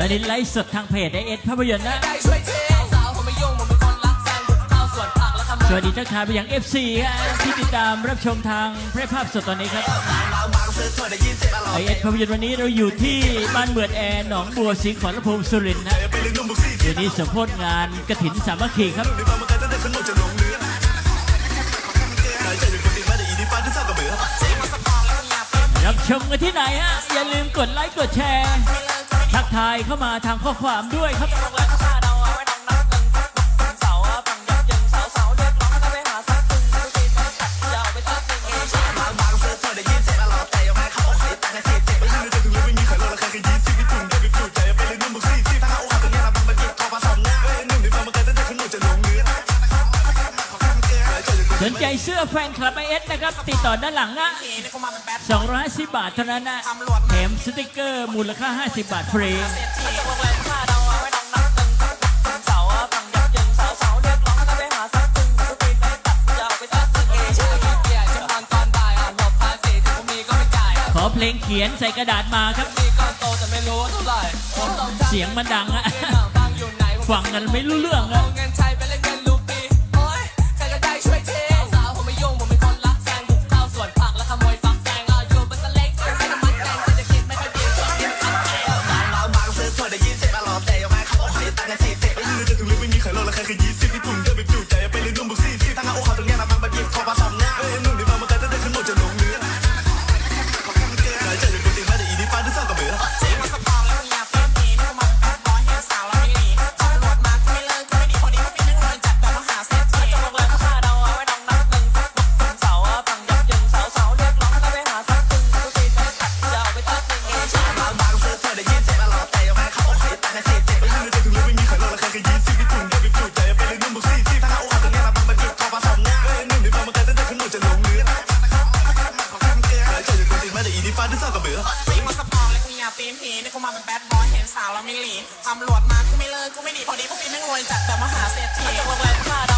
ตอนนี้ไลฟ์สดทางเพจไอเอสภาพยนตร์นะช่วยเทสาวผมไม่ยุ่งผมเป็นคนรักแฟนข้าสวนผักแล้ทำสวัสดีทักทายไปยัง FC ครับที่ติดตามรับชมทางเพจภาพสดตอนนี้ครับไอเอสภาพยนตร์วันนี้เราอยู่ที่บ้านเบือดแอร์หนองบัวสิงห์ขอนลำพูสุรินทร์นะเดี๋ยวนี้สมโภชงานกระถินสามัคคีครับรับชมกันที่ไหนฮะอย่าลืมกดไลค์กดแชร์ ทักทายเข้ามาทางข้อความด้วยครับ สื้อแฟนคลับไอเอสนะครับ ติดต่อด้านหลังนะ250 บาทเท่านั้นนะแถมสติกเกอร์มูลค่า 50 บาทฟรีขอเพลงเขียนใส่กระดาษมาครับ เสียงมันดังอะฟังกันไม่รู้เรื่องอะ ตำรวจมากูไม่เลิกกูไม่หนีพอดีพวกพี่ไม่งวยจัดแต่มหาเศรษฐีจะวงแหวนค่าดา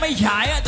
ไม่ฉายอะ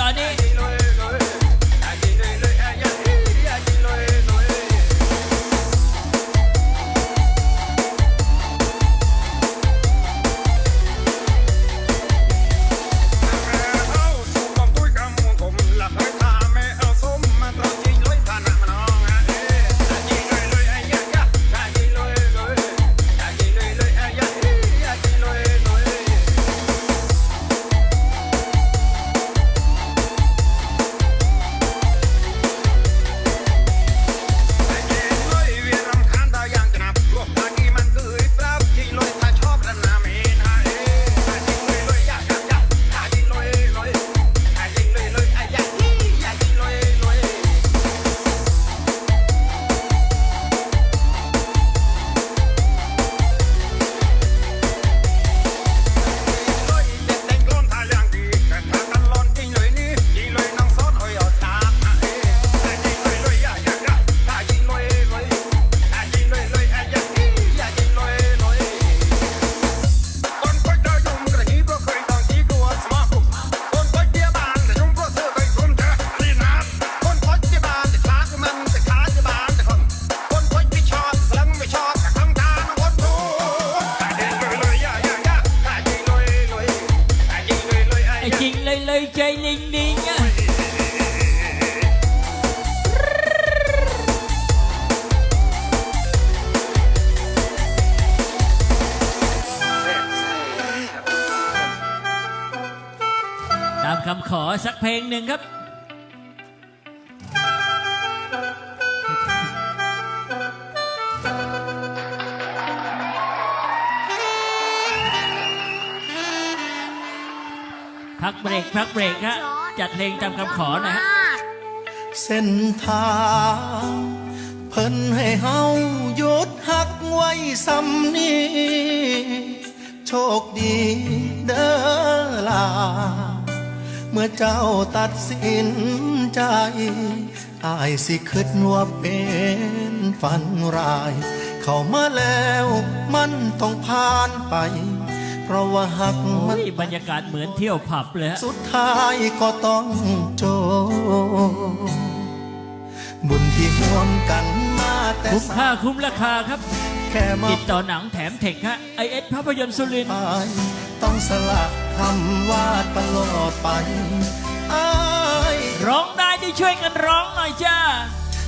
ามคำขอสักเพลงหนึ่งครับพักเบรกพักเบรกฮะจัดเพลงตามคำขอหนะฮะเส้นทางเพิ่นให้เฮาหยุดหักไว้ซ้ำนี้ โชคดีเด้อล่ะเมื่อเจ้าตัดสินใจอายสิคิดว่าเป็นฝันร้าย เข้ามาแล้วมันต้องผ่านไป เพราะว่าหักมันโอ้ยบรรยากาศเหมือนเที่ยวผับเลยฮะสุดท้ายก็ต้องโจบบุญที่ห่วมกันมาแต่คุ้มสาค่าคุ้มราคาครับ แค่มาติดต่อหนังแถมเทคฮะไอเอสภาพยนตร์สุรินทร์ ไปต้องสละ คำว่าตลอดไปอายร้องได้ที่ช่วยกันร้องหน่อยจ้า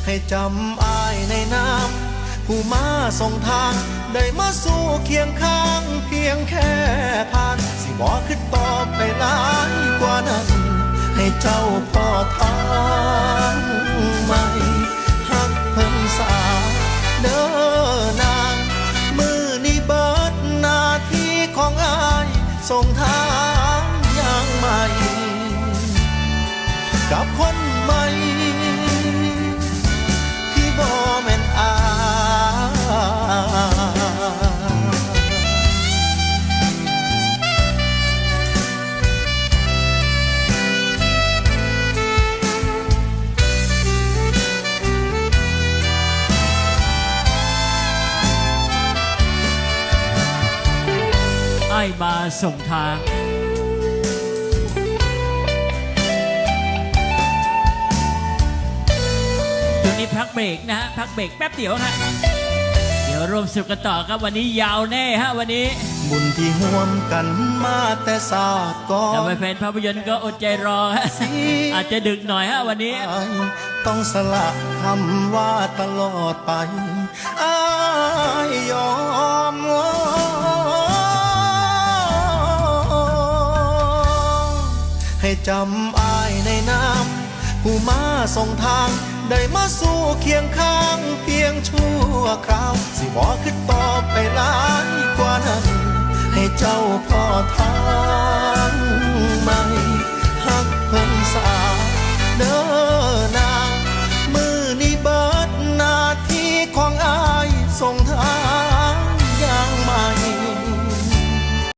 ให้จำอายในน้ำผู้มาส่งทาง ได้มาสู่เคียงข้างเพียงแค่ผ่าน สิบอกขึ้นต่อไปหลายกว่านั้น ให้เจ้าพ่อทาง ส่งทาง ช่วงนี้พักเบรกนะฮะ พักเบรกแป๊บเดียวฮะเดี๋ยวร่วมสนุกกันต่อครับวันนี้ยาวแน่ฮะวันนี้บุญที่ห่วมกันมาแต่ศาสตร์ก่อแต่นแฟนภาพยนตร์ก็อดใจรอฮะอาจจะดึกหน่อยฮะวันนี้ไปต้องสละคำว่าตลอดไปอายยอมให้ จำอายในน้ำผู้มาส่งทาง ได้มาสู่เคียงข้าง เพียงชั่วคราว สิบอกขึ้นต่อไปหลายกว่านั้น ให้เจ้าพ่อทาง